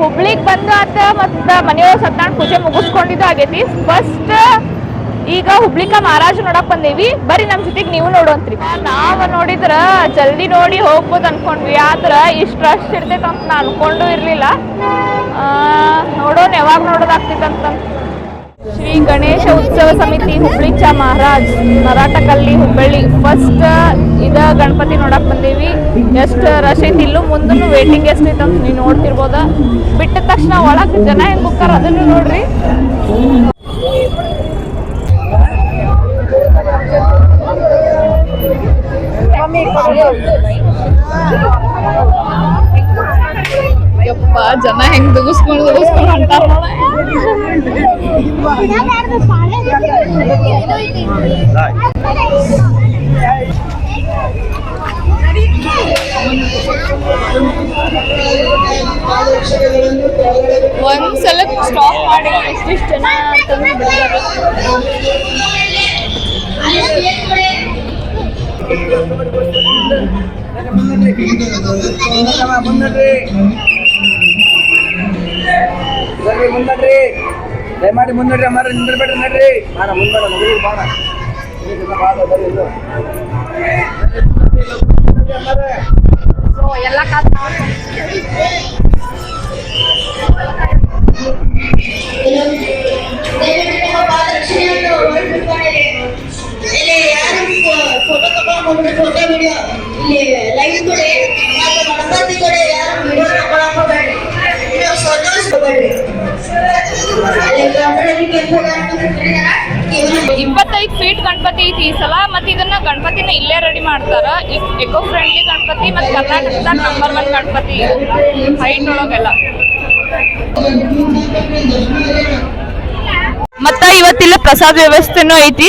ಹುಬ್ಳಿಗ್ ಬಂದು ಆತ ಮತ್ತು ಮನೆಯೊಳಗೆ ಸತ್ಯನಾರಾಯಣ ಪೂಜೆ ಮುಗಿಸ್ಕೊಂಡಿದ್ದು ಆಗೈತಿ ಫಸ್ಟ್ ಈಗ ಹುಬ್ಳಿಕ ಮಹಾರಾಜ್ ನೋಡಕ್ ಬಂದೇವಿ. ಬರಿ ನಮ್ ಜೊತೆಗೆ ನೀವು ನೋಡುವಂತ್ರಿ ನಾವ್ ನೋಡಿದ್ರ ಜಲ್ದಿ ನೋಡಿ ಹೋಗ್ಬೋದು ಅನ್ಕೊಂಡ್ವಿ. ಆದ್ರ ಇಷ್ಟ ರಶ್ ಇರ್ತೈತೆ ಅಂತ ನಾ ಅನ್ಕೊಂಡು ಇರ್ಲಿಲ್ಲ. ನೋಡೋಣ ಯಾವಾಗ ನೋಡೋದಾಗ್ತೈತಂತ ಶ್ರೀ ಗಣೇಶ ಉತ್ಸವ ಸಮಿತಿ ಹುಬ್ಳಿ ಚಾ ಮಹಾರಾಜ್ ಮರಾಠಕಲ್ಲಿ ಹುಬ್ಬಳ್ಳಿ. ಫಸ್ಟ್ ಇದ ಗಣಪತಿ ನೋಡಕ್ ಬಂದೀವಿ. ಎಷ್ಟು ರಶ್ ಐತಿ. ಇಲ್ಲೂ ಮುಂದೂ ವೇಟಿಂಗ್ ಎಷ್ಟು ಐತೆ ಅಂತ ನೀವು ನೋಡ್ತಿರ್ಬೋದ? ಬಿಟ್ಟ ತಕ್ಷಣ ಒಳಗ್ ಜನ ಹೆಂಗ್ ಹೋಗ್ತಾರ ಅದನ್ನು ನೋಡ್ರಿ. ಯಪ್ಪ ಜನ ಹೆಂಗ್ ದುಗಿಸ್ಕೊಂಡು ದುಗಿಸ್ಕೊಂಡು ಹೊಂಟಾರ ಒಂದ್ ಸಲ ಸ್ಟಾಪ್ ಮಾಡಿ ಎಷ್ಟಿಷ್ಟು ಜನ ಅಂತಂದು ಬಿಡ್ತಾರೆ ಮುಂದಡ್ರಿ ಬರ್ರಿ ಮುಂದಡ್ರಿ. ದಯಮಾಡಿ ಮುಂದಡ್ರಿ ಅಮ್ಮಾರ ನಿಂದಿರ್ಬೇಡ್ರಿ ನಡ್ರಿ. ಬಾಣ ಮುಂದ್ಬೇಡ ಮಗಳು ಬಾಣ. ಎಲ್ಲ ಇಲ್ಲಿ ಯಾರು ಫೋಟೋ ತಗೊಂಡು ಫೋಟೋ ವಿಡಿಯೋ ಇಲ್ಲಿ ಲೈವ್ ಕೊಡಿ. ಇಪ್ಪತ್ತೈದು ಫೀಟ್ ಗಣಪತಿ ಐತಿ. ಈ ಸಲ ಮತ್ತೆ ಇದನ್ನ ಗಣಪತಿನ ಇಲ್ಲೇ ರೆಡಿ ಮಾಡ್ತಾರ. ಎಕೋ ಫ್ರೆಂಡ್ಲಿ ಗಣಪತಿ ಮತ್ತೆ ಕರ್ನಾಟಕದ ನಂಬರ್ ಒನ್ ಗಣಪತಿ. ಹೈಟ್ ಒಳಗೆಲ್ಲ. ಮತ್ತ ಇವತ್ತಿಲ್ಲ ಪ್ರಸಾದ ವ್ಯವಸ್ಥೆನೂ ಐತಿ.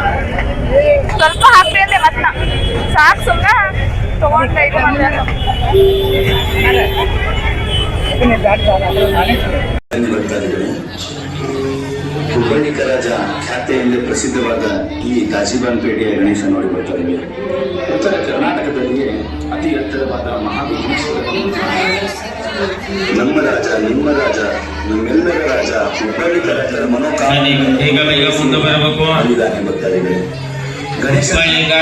ಮತ್ತ ಸಾಕು ಸುಮ್ಮನೆ ತಗೊಂಡೆ ಇದು ಹುಬ್ಬಳ್ಳಿ ಕರಾಜ ಖ್ಯಾತೆಯಿಂದ ಪ್ರಸಿದ್ಧವಾದ ಈ ದಾಜಿಬಾನ್ಪೇಟೆಯ ಗಣೇಶ ನೋಡಿ ಬರ್ತಾ ಇದ್ದೀವಿ ಉತ್ತರ ಕರ್ನಾಟಕದಲ್ಲಿಯೇ ಅತಿ ಎತ್ತರವಾದ ಮಹಾವಿಘ್ನೇಶ್ವರ ನಮ್ಮ ರಾಜ ನಿಮ್ಮ ರಾಜ ನಮ್ಮೆಲ್ಲರ ರಾಜ ಹುಬ್ಬಳ್ಳಿ ಕರಾಜರ ಬನ್ನಿ, ಈಗ ಮುಂದೆ ಬರಬೇಕು. ಅಲ್ಲಿದ್ದಾನೆ ಗಣೇಶ ಹುಬ್ಬಳ್ಳಿಗ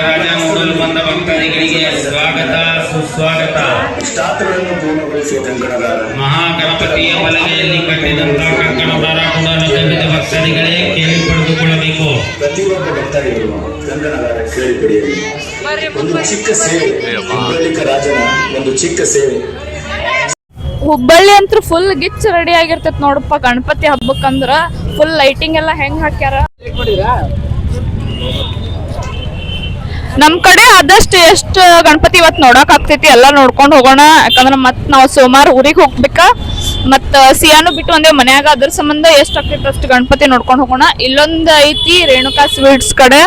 ಮೂಡಲು ಬಂದ ಭಕ್ತಾದಿಗಳಿಗೆ ಸ್ವಾಗತ ಸುಸ್ವಾಗತ. ಇಷ್ಟಾರ್ಥಗಳನ್ನು ಪೂರ್ಣಗೊಳಿಸುವ ಕಂಕಣದಾರ ಮಹಾಗಣಪತಿಯ ಬಲಗೆಯಲ್ಲಿ ಕಟ್ಟಿದಂತಹ ಕಂಕಣದಾರ ಕೂಡ ನಂಬಿದ ಭಕ್ತಾದಿಗಳೇ ಕೇಳಿ ಪಡೆದುಕೊಳ್ಳಬೇಕು. ಪ್ರತಿಯೊಬ್ಬ ಭಕ್ತಾದಿಗಳು ಕಂಕಣದಾರ ಕೇಳಿ ಪಡೆಯಲಿ. ಒಂದು ಚಿಕ್ಕ ಸೇವೆ ಹುಬ್ಬಳ್ಳಿ ರಾಜನ ಒಂದು ಚಿಕ್ಕ ಸೇವೆ. ಹುಬ್ಬಳ್ಳಿ ಅಂತೂ ಫುಲ್ ಗಿಚ್ ರೆಡಿ ಆಗಿರ್ತೈತ್ ನೋಡಪ್ಪ ಗಣಪತಿ ಹಬ್ಬಕ್ಕಂದ್ರ. ಫುಲ್ ಲೈಟಿಂಗ್ ಎಲ್ಲ ಹೆಂಗ್ ಹಾಕ್ಯಾರ? ನಮ್ ಕಡೆ ಆದಷ್ಟು ಎಷ್ಟು ಗಣಪತಿ ಇವತ್ತು ನೋಡಕ್ ಆಗ್ತೈತಿ ಎಲ್ಲ ನೋಡ್ಕೊಂಡು ಹೋಗೋಣ. ಯಾಕಂದ್ರ ಮತ್ ನಾವು ಸೋಮವಾರ ಊರಿಗೆ ಹೋಗ್ಬೇಕ ಮತ್ ಸಿಯಾನು ಬಿಟ್ಟು ಒಂದೇ ಮನ್ಯಾಗ ಅದ್ರ ಸಂಬಂಧ ಎಷ್ಟು ಆಗ್ತೈತಿ ಅಷ್ಟು ಗಣಪತಿ ನೋಡ್ಕೊಂಡು ಹೋಗೋಣ. ಇಲ್ಲೊಂದ್ ಐತಿ ರೇಣುಕಾ ಸ್ವೀಟ್ಸ್ ಕಡೆ.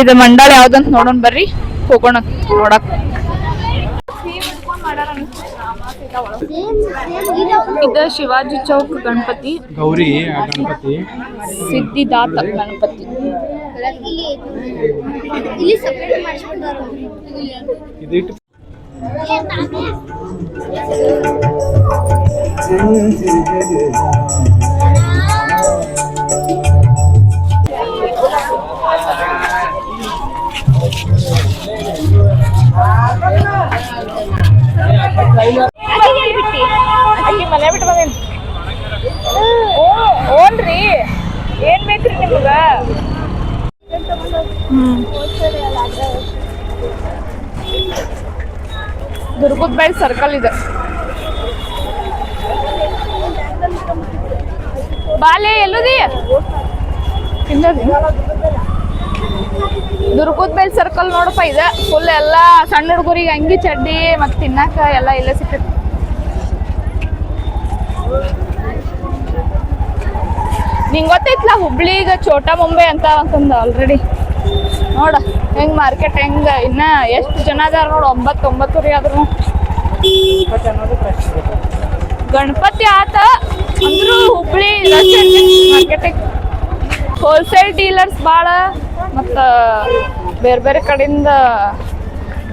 ಇದು ಮಂಡಳ ಯಾವ್ದಂತ ನೋಡೋಣ ಬರ್ರಿ, ಹೋಗೋಣ ನೋಡಕ್. ಇದು ಶಿವಾಜಿ ಚೌಕ್ ಗಣಪತಿ ಗೌರಿ ಆ ಗಣಪತಿ ಸಿದ್ಧಿದಾತ ಮನೆ ಬಿಟ್ಟು ಬಂದೇನಿ. ಓನ್ರಿ ಏನ್ ಬೇಕ್ರಿ ನಿಮ್ಗ? ದುರ್ಗದ ಬೈ ಸರ್ಕಲ್ ಇದೆ. ಬಾಲೆ, ಎಲ್ಲದಿ? ದುರ್ಗದ ಬೈ ಸರ್ಕಲ್ ನೋಡಪ್ಪ, ಇದೆ. ಫುಲ್ ಎಲ್ಲ ಸಣ್ಣ ಹುಡುಗರಿಗೆ ಅಂಗಿ, ಚಡ್ಡಿ ಮತ್ತೆ ತಿನ್ನಾಕ ಎಲ್ಲ ಇಲ್ಲೇ ಸಿಗ್ತೈತಿ ನಿಂಗೆ ಗೊತ್ತೈತ್ಲ ಹುಬ್ಳಿಗ ಛೋಟಾ ಮುಂಬೈ ಅಂತ ಅಂತಂದ ಆಲ್ರೆಡಿ ನೋಡ, ಹೆಂಗ್ ಮಾರ್ಕೆಟ್ ಹೆಂಗ, ಇನ್ನ ಎಷ್ಟು ಜನ ಅದಾರ ನೋಡು ಒಂಬತ್ತು ಒಂಬತ್ತು ರೀ ಆದ್ರು. ಗಣಪತಿ ಆತ ಅಂದ್ರೂ ಹುಬ್ಳಿ ಮಾರ್ಕೆಟಿಗೆ ಹೋಲ್ಸೇಲ್ ಡೀಲರ್ಸ್ ಭಾಳ ಮತ್ತು ಬೇರೆ ಬೇರೆ ಕಡೆಯಿಂದ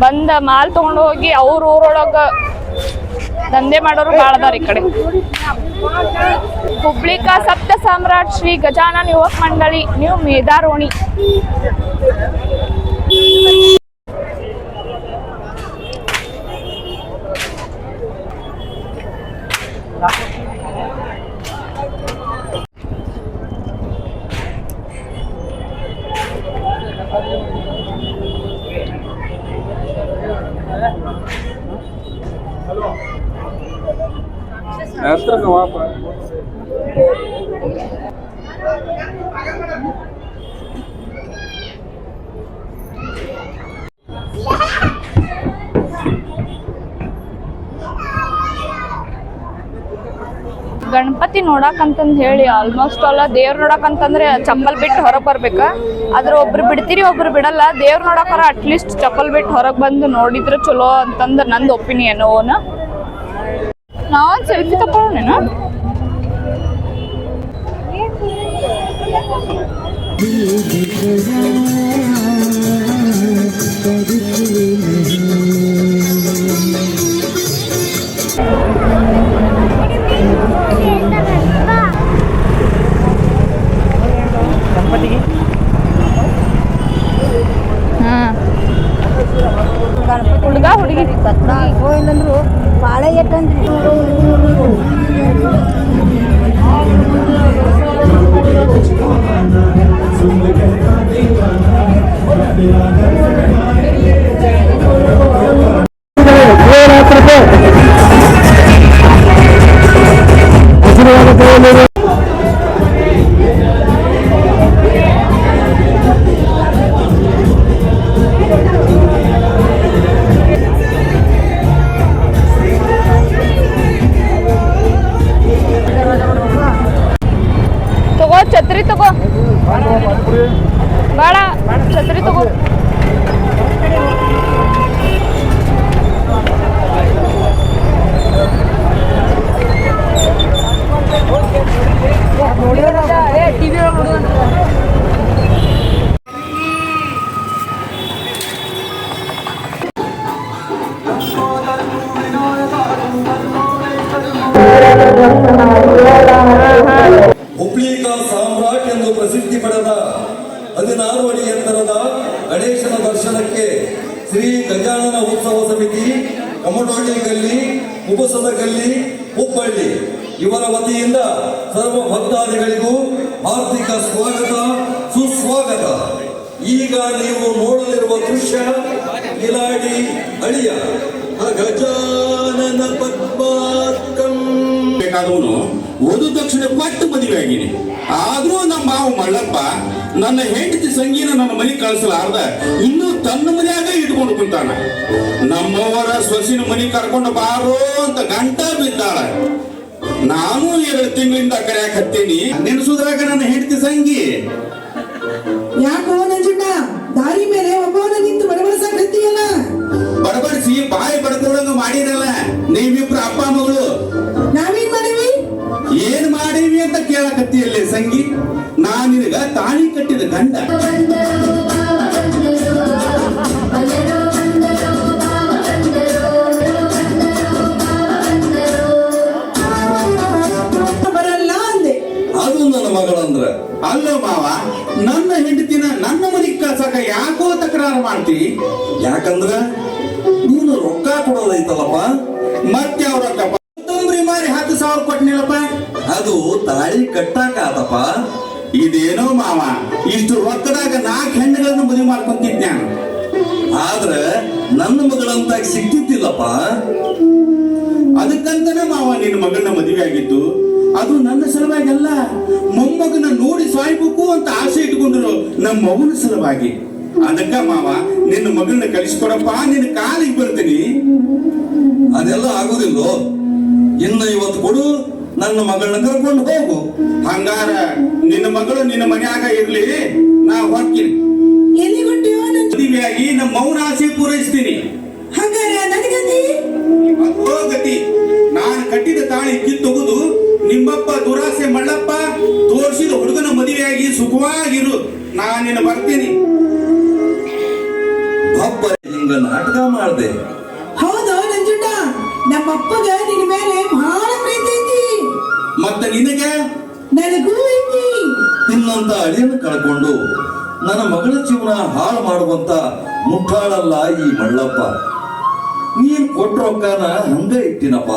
ಬಂದ ಮಾಲ್ ತೊಗೊಂಡು ಹೋಗಿ ಅವ್ರ ಊರೊಳಗೆ ದಂಧೆ ಮಾಡೋರು ಭಾಳ ಅದಾರ ಈ ಕಡೆ. ಹುಬ್ಳಿಕ ಸಪ್ತ ಸಾಮ್ರಾಟ್ ಶ್ರೀ ಗಜಾನನ್ ಯುವಕ ಮಂಡಳಿ ನ್ಯೂ ಮೇದಾರೋಣಿ ಗಣಪತಿ ನೋಡಾಕಂತಂದು ಹೇಳಿ ಆಲ್ಮೋಸ್ಟ್ ಅಲ್ಲ, ದೇವ್ರ ನೋಡಾಕಂತಂದ್ರೆ ಚಪ್ಪಲ್ ಬಿಟ್ಟು ಹೊರಗೆ ಬರ್ಬೇಕ. ಆದ್ರೆ ಒಬ್ರು ಬಿಡ್ತೀರಿ, ಒಬ್ರು ಬಿಡಲ್ಲ. ದೇವ್ರ ಅಟ್ ಅಟ್ಲೀಸ್ಟ್ ಚಪ್ಪಲ್ ಬಿಟ್ಟು ಹೊರಗೆ ಬಂದು ನೋಡಿದ್ರೆ ಚಲೋ ಅಂತಂದು ನಂದು ಒಪಿನಿಯನ್ ಓನ. ನಾವೊಂದು ಸೆಲ್ಫಿ ತಗೊಳ್ಳೋಣ ಹಾಂ ya. ಗಜಾನನ ಉತ್ಸವ ಸಮಿತಿ ಕಮಟೊಳ್ಳಿ ಗಲ್ಲಿ ಉಪಸದ ಗಲ್ಲಿ ಹುಬ್ಬಳ್ಳಿ. ಇವರ ವತಿಯಿಂದ ಸರ್ವ ಭಕ್ತಾದಿಗಳಿಗೂ ಹಾರ್ದಿಕ ಸ್ವಾಗತ, ಸುಸ್ವಾಗತ. ಈಗ ನೀವು ನೋಡಲಿರುವ ದೃಶ್ಯ ಇಲಾಡಿ ಅಳಿಯ. ಗಜಾನನ ಪದ್ಮಾರ್ಕಂ ಬೇಕಾದವನು ತಕ್ಷಣ ಪಟ್ಟು ಮದುವೆ ಆಗಿನಿ ಆದ್ರೂ ನಮ್ಮ ಮಾವು ಮಳ್ಳಪ್ಪ ನನ್ನ ಹೆಂಡತಿ ಸಂಗೀನ ನನ್ನ ಮನೆ ಕಳಿಸಲಾರ್ದ ಇನ್ನೂ ತನ್ನ ಮನೆಯಾಗ ಇಟ್ಕೊಂಡು ಕುಂತಾನ. ನಮ್ಮವರ ಸೊಸಿನ ಮನೆ ಕರ್ಕೊಂಡು ಬಾರೋ ಅಂತ ಗಂಟ ಬಿದ್ದಾಳ. ನಾನು ಎರಡು ತಿಂಗಳಿಂದ ಕರೆಯಕ್ ಹತ್ತೀನಿ. ನೆನೆಸುದ್ರಾಗ ನನ್ನ ಹೆಂಡತಿ ಸಂಗಿ. ಯಾಕೋ ನಂಜುಂಡ ದಾರಿ ಮೇಲೆ ಒಬ್ಬವನ ನಿಂತು ಬಡಬಡಿಸಕತ್ತೀಯಲ್ಲ ಬಡಬಡಿಸಿ ಬಾಯಿ ಬಡದೊಳಗ ಮಾಡಿದಲ್ಲ ನೀವಿಬ್ರು ಅಪ್ಪ ಅಂತ ಕೇಳಕತ್ತಿಯಲ್ಲಿ ಸಂಗಿ ನಾ ನಿನಗ ತಾಳಿ ಕಟ್ಟಿದ ಗಂಡ. ಬರಲ್ಲ ಅಂದೆ. ನನ್ನ ಮಗಳಂದ್ರ. ಅಲ್ಲ ಮಾವ ನನ್ನ ಹೆಂಡತಿನ ನನ್ನ ಮನೆಗ್ ಕಳ್ಸಕ ಯಾಕೋ ತಕರಾರು ಮಾಡ್ತಿ? ಯಾಕಂದ್ರ ನೀನು ರೊಕ್ಕ ಕೊಡೋದೈತಲ್ಲಪ್ಪ ಮತ್ತೆ ಅವ್ರ ಕೊತ್ತಂಬರಿ ಅದು ತಾಳಿ ಕಟ್ಟಾಕ ಆತಪ್ಪ. ಇದೇನೋ ಮಾವ, ಇಷ್ಟು ರೊಕ್ಕದಾಗ ನಾಲ್ಕು ಹೆಣ್ಣುಗಳನ್ನು ಮದುವೆ ನಾನು ಆದ್ರ ನನ್ನ ಮಗಳಂತ ಸಿಕ್ತಿತ್ತಿಲ್ಲಪ್ಪ ಅದಕ್ಕಂತನೇ ಮಾವ, ನಿನ್ನ ಮಗನ ಮದುವೆ ಆಗಿದ್ದು. ಅದು ನನ್ನ ಸಲುವಾಗಿ ಅಲ್ಲ ಮೊಮ್ಮಗನ ನೋಡಿ ಸಾಯ್ಬೇಕು ಅಂತ ಆಸೆ ಇಟ್ಕೊಂಡ್ರು ನಮ್ಮ ಮಗನ ಸಲುವಾಗಿ. ಅದಕ್ಕ ಮಾವ, ನಿನ್ನ ಮಗಳನ್ನ ಕಳಿಸ್ಕೊಡಪ್ಪ, ನಿನ್ನ ಕಾಲಿಗೆ ಬರ್ತೀನಿ. ಅದೆಲ್ಲ ಆಗೋದಿಲ್ಲೋ? ಇನ್ನು ಇವತ್ತು ಕೊಡು ನನ್ನ ಮಗಳನ್ನ ಕರ್ಕೊಂಡು ಹೋಗು. ಹಂಗಾರ ನಿನ್ನ ಮಗಳು ನಿನ್ನ ಮನ್ಯಾಗ ಇರ್ಲಿ ನಾ ಹೋಗ್ತೀನಿ ಮದುವೆಯಾಗಿ ನಮ್ಮ ಮೌನ ಆಸೆ ಪೂರೈಸ್ತೀನಿ. ಅದೋ ಗತಿ. ನಾನು ಕಟ್ಟಿದ ತಾಳಿ ಕಿತ್ತೊಗುದು ನಿಮ್ಮಪ್ಪ ದುರಾಸೆ ಮಳ್ಳಪ್ಪ ತೋರಿಸಿದ ಹುಡುಗನ ಮದುವೆಯಾಗಿ ಸುಖವಾಗಿರು. ನಾ ನಿನ್ನ ಬರ್ತೀನಿ ಹಬ್ಬ ಹಿಂಗ ನಾಟಕ ಮಾಡ್ದೆ. ಹೌದು ನಂಜುಂಡ. ನಮ್ಮಪ್ಪಗ ನಿನ್ನ ಮೇಲೆ ಮತ್ತ ನಿನಗೆ ನನಗೂ ನಿನ್ನಂತ ಅಳಿಯನ್ನು ಕಳ್ಕೊಂಡು ನನ್ನ ಮಗಳ ಜೀವನ ಹಾಳು ಮಾಡುವಂತ ಮುಟ್ಟಾಳಲ್ಲ ಈ ಮಳ್ಳಪ್ಪ. ನೀನ್ ಕೊಟ್ಟ ರೊಕ್ಕನ ಹಂಗ ಇಟ್ಟಿನಪ್ಪ.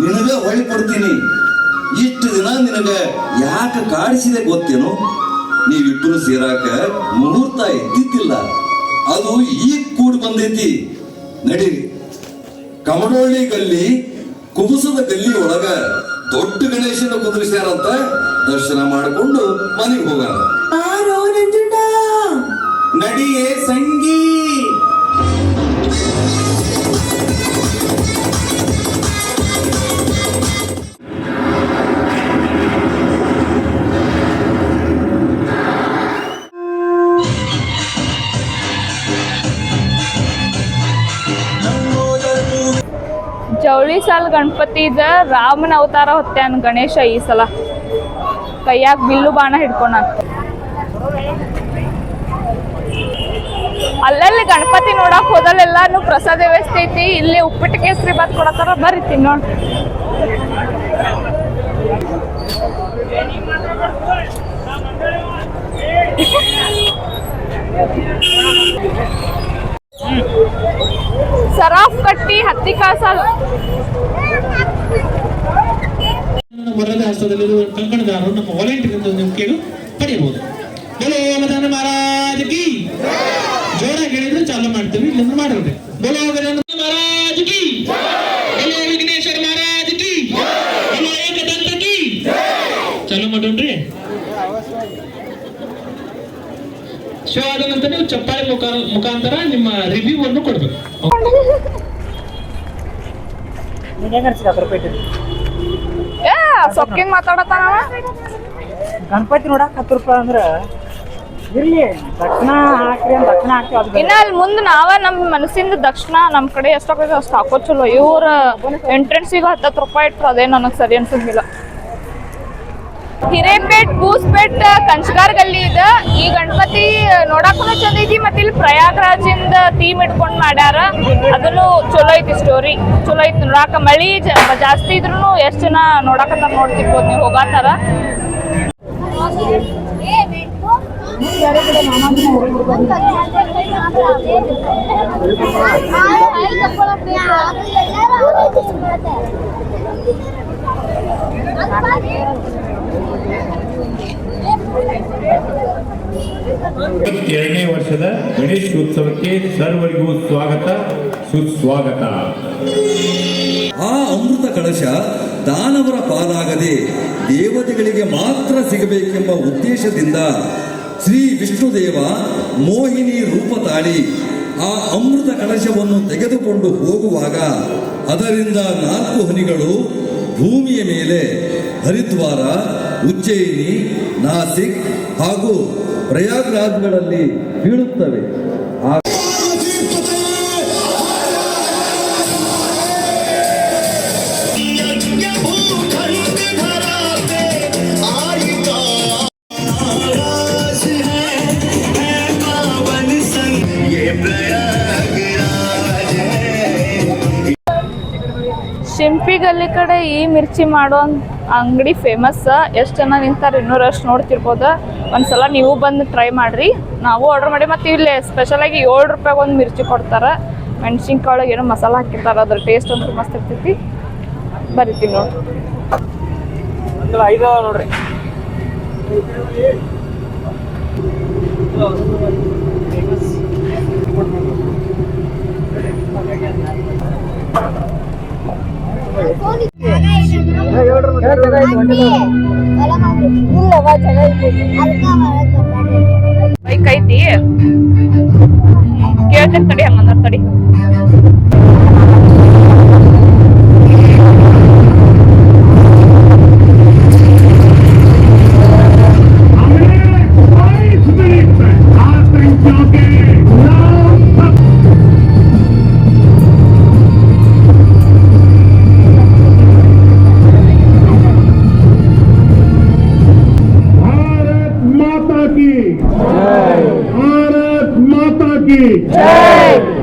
ನಿನಗ ಹೊಳಿ ಕೊಡ್ತೀನಿ. ಇಷ್ಟು ದಿನ ನಿನಗ ಯಾಕೆ ಕಾಡಿಸಿದೆ ಗೊತ್ತೇನು? ನೀವಿಬ್ಬರು ಸೇರಾಕ ಮುಹೂರ್ತ ಇದ್ದಿದ್ದಿಲ್ಲ ಅದು ಈಗ ಕೂಡ ಬಂದೈತಿ. ನಡೀರಿ. ಕಮಡೋಳಿ ಗಲ್ಲಿ ಕುಬುಸದ ಗಲ್ಲಿ ಒಳಗ ದೊಡ್ಡ ಗಣೇಶನ ಕುದುರಿಸ್ಯಾರಂತ ದರ್ಶನ ಮಾಡಿಕೊಂಡು ಮನೆಗೆ ಹೋಗೋಣ ನಡಿಯೇ ಸಂಗೀ ಸಾಲ್ ಗಣಪತಿದ ರಾಮನ ಅವತಾರ ಹೊತ್ಯಾನ ಗಣೇಶ ಈ ಸಲ. ಕೈಯಾಗ ಬಿಲ್ಲು ಬಾಣ ಹಿಡ್ಕೊಂಡ ಅಲ್ಲಲ್ಲಿ ಗಣಪತಿ ನೋಡಕ್ ಹೋದಲ್ಲೆಲ್ಲಾನು ಪ್ರಸಾದ ವ್ಯವಸ್ಥೆ ಐತಿ. ಇಲ್ಲಿ ಉಪ್ಪಿಟ್ಟು ಕೇಸರಿ ಬಾತ್ ಕೊಡತ್ತಾರ. ಬರ್ರಿ ತಿನ್ನೋಣ ಸರಾಫ್ ಕಟ್ಟಿ ಹತ್ತಿ ಕಾಸಲ್ ಹಸ್ತದಲ್ಲಿರುವ ಕಂಕಣದಾರರು ನಮ್ಮ ವಾಲಂಟಿಯರ್ ನೀವು ಕೇಳು ಪಡೆಯಬಹುದು. ಬೋಲೋ ಮದಾನ ಮಹಾರಾಜ ಕಿ. ಜೋರಾಗಿ ಹೇಳಿದ್ರೆ ಚಾಲು ಮಾಡ್ತೀವಿ ಇಲ್ಲಂದ್ರೆ ಮಾಡಿರ್ರಿ ಬೋಲೋ ಗಜಾನನ ಮಹಾರಾಜ್ ಕಿ. ಬೋಲೋ ವಿಘ್ನೇಶ್ವರ ಮಹಾರಾಜ ಕಿ. ಬೋಲೋ ಏಕದಂತ ಕಿ. ಚಾಲು ಮಾಡೋಣ್ರಿ ಶೋ ಆದ ನಂತರ ನೀವು ಚಪ್ಪಾಳೆ ಮುಖ ಮುಖಾಂತರ ನಿಮ್ಮ ರಿವ್ಯೂ ಅನ್ನು ಕೊಡ್ಬೇಕು. ಸೊಕ್ಕಿಂಗ್ ಮಾತಾಡತ್ತಾನ ಗಣಪತಿ ನೋಡಕ್ ಹತ್ತು ರೂಪಾಯಿ ಅಂದ್ರ ಇರ್ಲಿ ದಕ್ಷಿಣ ಹಾಕ್ರಿ ಅಂತ ದಕ್ಷಿಣ ಹಾಕ್ತಿವಿ ಅದು ಇನ್ನ ಅಲ್ಲಿ ಮುಂದೆ ನಾವ ನಮ್ಮ ಮನಸ್ಸಿಂದ ದಕ್ಷಿಣ ನಮ್ಮ ಕಡೆ ಎಷ್ಟಾಗೈತೆ ಅಷ್ಟು ಹಾಕೋ ಚಲೋ. ಇವ್ರ ಎಂಟ್ರೆನ್ಸಿಗೆ ಹತ್ತತ್ತು ರೂಪಾಯಿ ಇಟ್ರು ಅದೇ ನನಗೆ ಸರಿ ಅನ್ಸಂಗಿಲ್ಲ ಹಿರೇಪೇಟ್, ಬೂಸ್ಪೇಟ್ ಕಂಚಗಾರ್ ಗಲ್ಲಿ ಇದ. ಈ ಗಣಪತಿ ನೋಡಕ್ಕೂ ಚಂದ ಐತಿ, ಮತ್ತೆ ಇಲ್ಲಿ ಪ್ರಯಾಗ್ರಾಜಿಂದ ಥೀಮ್ ಇಟ್ಕೊಂಡ್ ಮಾಡ್ಯಾರ. ಅದನ್ನು ಚಲೋ ಐತಿ ಸ್ಟೋರಿ ಚಲೋ ಐತಿ ನೋಡಾಕ. ಮಳಿ ಜಾಸ್ತಿ ಇದ್ರು ಎಷ್ಟ್ ಜನ ನೋಡಾಕತ್ತಾರ ನೋಡ್ತಿರ್ಬೋದು ನೀವು ಹೋಗಾತಾರ. ಎರಡನೇ ವರ್ಷದ ಗಣೇಶೋತ್ಸವಕ್ಕೆ ಸರ್ವರಿಗೂ ಸ್ವಾಗತ, ಸುಸ್ವಾಗತ. ಆ ಅಮೃತ ಕಳಶ ದಾನವರ ಪಾಲಾಗದೆ ದೇವತೆಗಳಿಗೆ ಮಾತ್ರ ಸಿಗಬೇಕೆಂಬ ಉದ್ದೇಶದಿಂದ ಶ್ರೀ ವಿಷ್ಣುದೇವ ಮೋಹಿನಿ ರೂಪ ತಾಳಿ ಆ ಅಮೃತ ಕಳಶವನ್ನು ತೆಗೆದುಕೊಂಡು ಹೋಗುವಾಗ ಅದರಿಂದ ನಾಲ್ಕು ಹನಿಗಳು ಭೂಮಿಯ ಮೇಲೆ ಹರಿದ್ವಾರ ಉಜ್ಜಯಿನಿ ನಾಸಿಕ್ ಹಾಗೂ ಪ್ರಯಾಗ್ರಾಜ್ಗಳಲ್ಲಿ ಬೀಳುತ್ತವೆ. ಆ ಶಿಂಪಿ ಗಲ್ಲಿ ಕಡೆ ಈ ಮಿರ್ಚಿ ಮಾಡೋ ಅಂಗಡಿ ಫೇಮಸ್ ಎಷ್ಟು ಜನ ನಿಂತಾರೆ ಇನ್ನೂರಷ್ಟು ನೋಡ್ತಿರ್ಬೋದು. ಒಂದ್ಸಲ ನೀವು ಬಂದು ಟ್ರೈ ಮಾಡ್ರಿ. ನಾವು ಆರ್ಡರ್ ಮಾಡಿ ಮತ್ತು ಇಲ್ಲಿ ಸ್ಪೆಷಲಾಗಿ ಏಳು ರೂಪಾಯಿಗೆ ಒಂದು ಮಿರ್ಚಿ ಕೊಡ್ತಾರೆ. ಮೆಣಸಿನ್ಕಾಯಿ ಒಳಗೆ ಏನೋ ಮಸಾಲ ಹಾಕಿರ್ತಾರೆ ಅದ್ರ ಟೇಸ್ಟ್ ಅಂತೂ ಮಸ್ತ್ ಇರ್ತೈತಿ. ಬರಿತೀನಿ ನೋಡಿ. ಫೋನ್ ನೋಡ್ರಿ. ಲಿಂಕ್ ಐತಿ ಕೇಳ್ತೇನೆ ತಡಿ ಹಂಗಂದ್ರ ತಡಿ. Tanque! Ei!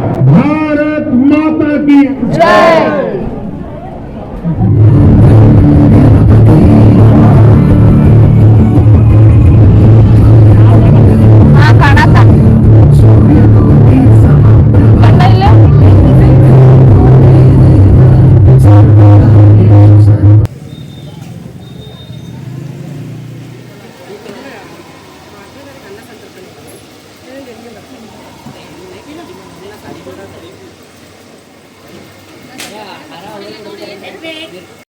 ಬೇಕು